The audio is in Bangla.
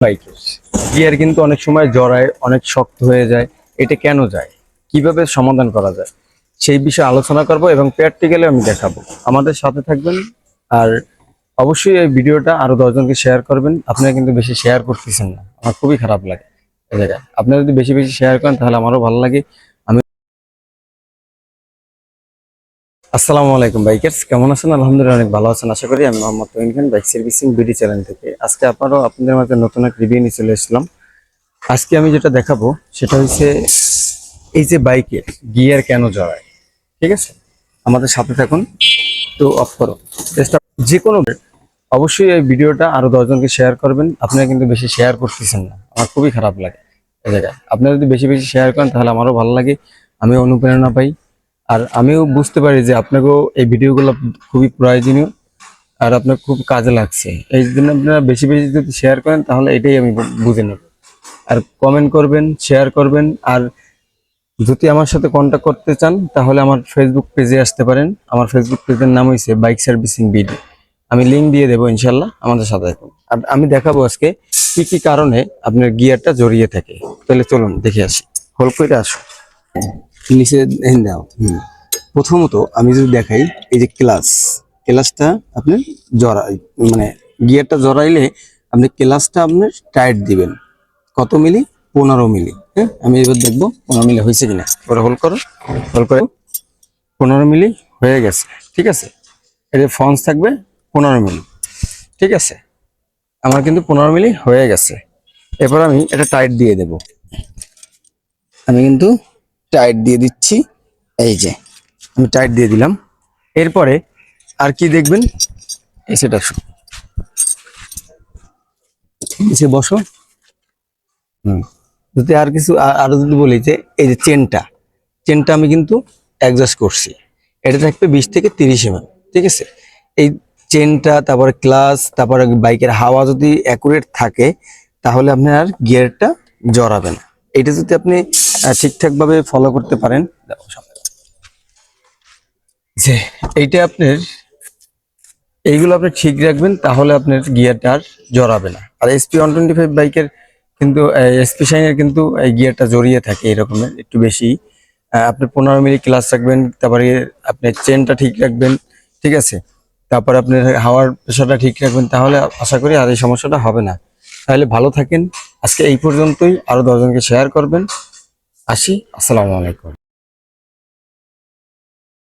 বাইকের গিয়ার কিন্তু অনেক সময় জড়ায়, অনেক শক্ত হয়ে যায়। এটা কেন যায়? কীভাবে সমাধান করা যায়? সেই বিষয়ে আলোচনা করব এবং প্র্যাকটিক্যালি আমি দেখাবো। আমাদের সাথে থাকবেন আর অবশ্যই এই ভিডিওটা আরও দশজনকে শেয়ার করবেন। আপনারা কিন্তু বেশি শেয়ার করতেছেন না। আমার খুবই খারাপ লাগে। আপনারা যদি বেশি বেশি শেয়ার করেন তাহলে আমারও ভালো লাগে। আসসালামু আলাইকুম, বাইকার্স। কেমন আছেন? আলহামদুলিল্লাহ অনেক ভালো আছেন। আশা করি আমি Mohammad Toin Khan, bike servicing BD channel থেকে। আজকে আপনারও আপনাদের মাঝে নতুন এক রিভিউ নিয়ে চলে এসেছিলাম। আজকে আমি যেটা দেখাবো, সেটা হচ্ছে এই যে বাইকের গিয়ার কেন জড়ায়, ঠিক আছে? আমাদের সাথে থাকুন, তো অফ করো। চেষ্টা যে কোনো অবশ্যই এই ভিডিওটা আরও দশজনকে শেয়ার করবেন। আপনারা কিন্তু বেশি শেয়ার করতেছেন না। আমার খুবই খারাপ লাগে এই জায়গায়। আপনারা যদি বেশি বেশি শেয়ার করেন, তাহলে আমারও ভালো লাগে। আমি অনুপ্রেরণা পাই। আর আমিও বুঝতে পারি যে আপনাকেও এই ভিডিওগুলো খুবই প্রয়োজনীয় আর আপনার খুব কাজে লাগছে। এই জন্য আপনারা বেশি বেশি যদি শেয়ার করেন, তাহলে এটাই আমি বুঝে নেব। আর কমেন্ট করবেন শেয়ার করবেন, আর যদি আমার সাথে কন্ট্যাক্ট করতে চান, তাহলে আমার ফেসবুক পেজে আসতে পারেন। আমার ফেসবুক পেজের নাম হয়েছে বাইক সার্ভিসিং বিডি আমি লিঙ্ক দিয়ে দেবো ইনশাল্লাহ আমাদের সাথে থাকুন। আর আমি দেখাবো আজকে কি কি কারণে আপনার গিয়ারটা জড়িয়ে থাকে। তাহলে চলুন, দেখে আসি। হোল করে আসো নিচে দাও। প্রথমত আমি যদি দেখাই এই যে ক্লাস ক্লাসটা আপনি জড়াই মানে গিয়ারটা জড়াইলে আপনি ক্লাসটা আপনি টাইট দিবেন। কত মিলি? পনেরো মিলি। হ্যাঁ আমি এবার দেখব পনেরো মিলি হয়েছে কিনা। ওরা হোল করো হোল করে। পনেরো মিলি হয়ে গেছে ঠিক আছে? এর ফন্স থাকবে পনেরো মিলি ঠিক আছে? আমার কিন্তু পনেরো মিলি হয়ে গেছে। এরপর আমি এটা টাইট দিয়ে দেব। আমি কিন্তু টাইট দিয়ে দিচ্ছি। এই যে, আমি টাইট দিয়ে দিলাম। এরপরে আর কি দেখবেন? এসে ডাকো নিচে বসো। যদি আর কিছু, আ- আরও যদি বলি যে, এই যে চেনটা চেনটা আমি কিন্তু অ্যাডজাস্ট করছি। এটা থাকবে বিশ থেকে তিরিশ এম ঠিক আছে? এই চেনটা, তারপরে ক্লাস তারপরে বাইকের হাওয়া যদি অ্যাকুরেট থাকে, তাহলে আপনার গিয়ারটা জড়াবে না। এটা যদি আপনি ঠিকঠাকভাবে ফলো করতে পারেন। যে এইটা আপনার, এইগুলো আপনি ঠিক রাখবেন, তাহলে আপনার গিয়ারটা আর জড়াবে না। আর এসপি ওয়ান টোয়েন্টি ফাইভ বাইকের কিন্তু এসপি শাইনের কিন্তু এই গিয়ারটা জড়িয়ে থাকে এরকমের একটু বেশি। আপনি পনেরো মিনিট ক্লাস রাখবেন, তারপরে আপনি চেনটা ঠিক রাখবেন, ঠিক আছে? তারপর আপনার হাওয়ার প্রেশারটা ঠিক রাখবেন, তাহলে আশা করি আর এই সমস্যাটা হবে না। তাহলে ভালো থাকেন আজকে এই পর্যন্তই। আরও দশজনকে শেয়ার করবেন। আসি। আসসালামু আলাইকুম।